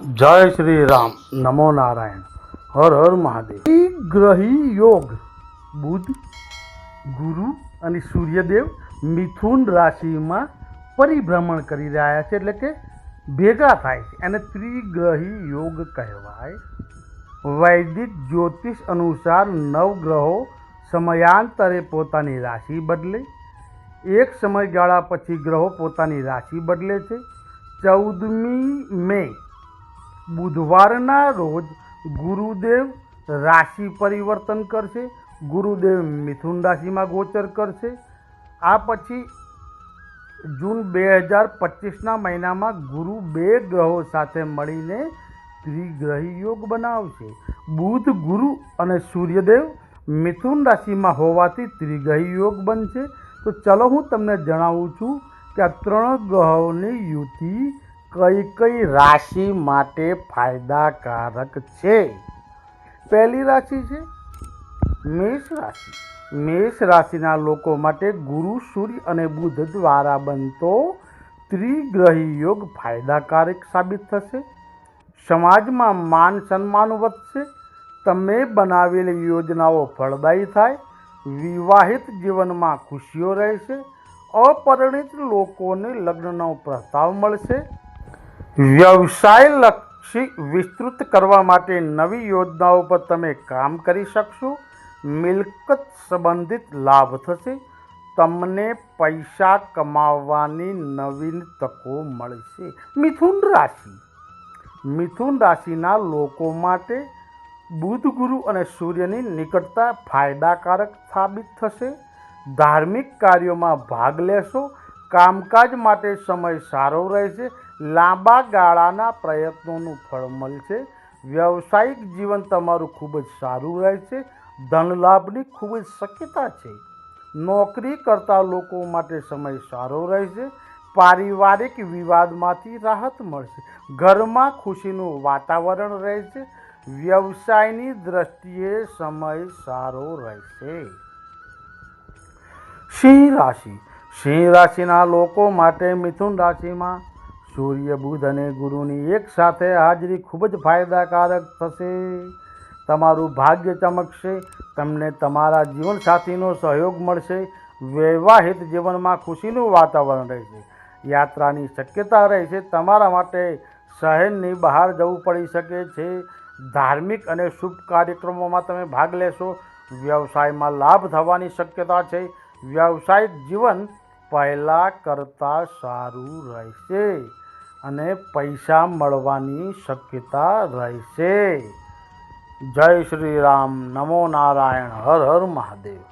જય શ્રી રામ. નમો નારાયણ. હર હર મહાદેવ. ગ્રહી યોગ. બુધ, ગુરુ અને સૂર્યદેવ મિથુન રાશિમાં પરિભ્રમણ કરી રહ્યા છે એટલે કે ભેગા થાય છે. એને ત્રિગ્રહી યોગ કહેવાય. વૈદિક જ્યોતિષ અનુસાર નવગ્રહો સમયાંતરે પોતાની રાશિ બદલે. એક સમયગાળા પછી ગ્રહો પોતાની રાશિ બદલે છે. ચૌદમી મે બુધવારના રોજ ગુરુદેવ રાશિ પરિવર્તન કરશે. ગુરુદેવ મિથુન રાશિમાં ગોચર કરશે. આ પછી જૂન બે હજાર પચીસના મહિનામાં ગુરુ બે ગ્રહો સાથે મળીને ત્રિગ્રહી યોગ બનાવશે. બુધ ગુરુ અને સૂર્યદેવ મિથુન રાશિમાં હોવાથી ત્રિગ્રહી યોગ બનશે. તો ચલો હું તમને જણાવું છું કે આ ત્રણ ગ્રહોની યુતિ કઈ કઈ રાશિ માટે ફાયદાકારક છે? પહેલી રાશિ છે મેષ રાશિ. મેષ રાશિના લોકો માટે ગુરુ, સૂર્ય અને બુધ દ્વારા બનતો ત્રિગ્રહી યોગ ફાયદાકારક સાબિત થશે. સમાજમાં માન સન્માન વધશે. તમે બનાવેલી યોજનાઓ ફળદાયી થાય. વિવાહિત જીવનમાં ખુશીઓ રહેશે. અપરિણિત લોકોને લગ્નનો પ્રસ્તાવ મળશે. વ્યવસાય લક્ષી વિસ્તૃત કરવા માટે નવી યોજનાઓ પર તમે કામ કરી શકશો. મિલકત સંબંધિત લાભ થશે. તમને પૈસા કમાવવાની નવીન તકો મળશે. મિથુન રાશિ. મિથુન રાશિના લોકો માટે બુધ ગુરુ અને સૂર્યની નિકટતા ફાયદાકારક સાબિત થશે. ધાર્મિક કાર્યોમાં ભાગ લેશો. કામકાજ માટે સમય સારો રહેશે, લાંબા ગાળાના પ્રયત્નોનું ફળ મળશે, વ્યવસાયિક જીવન તમારું ખૂબ જ સારું રહેશે ધનલાભની ખૂબ જ શક્યતા છે. નોકરી કરતા લોકો માટે સમય સારો રહેશે, પારિવારિક વિવાદમાંથી રાહત મળશે, ઘરમાં ખુશીનું વાતાવરણ રહેશે, વ્યવસાયની દ્રષ્ટિએ સમય સારો રહેશે. સિંહ રાશિ સિંહ રાશિના લોકો માટે મિથુન રાશિમાં સૂર્ય, બુધ અને ગુરુની એક સાથે હાજરી ખૂબ જ ફાયદાકારક થશે. તમારું ભાગ્ય ચમકશે, તમને તમારા જીવનસાથીનો સહયોગ મળશે વૈવાહિક જીવનમાં ખુશીનું વાતાવરણ રહેશે. યાત્રાની શક્યતા રહેશે, તમારા માટે શહેરની બહાર જવું પડી શકે છે. ધાર્મિક અને શુભ કાર્યક્રમોમાં તમે ભાગ લેશો. વ્યવસાયમાં લાભ થવાની શક્યતા છે. વ્યવસાયિક જીવન પહેલાં કરતાં સારું રહેશે અને પૈસા મળવાની શક્યતા રહેશે. જય શ્રી રામ. નમો નારાયણ. હર હર મહાદેવ.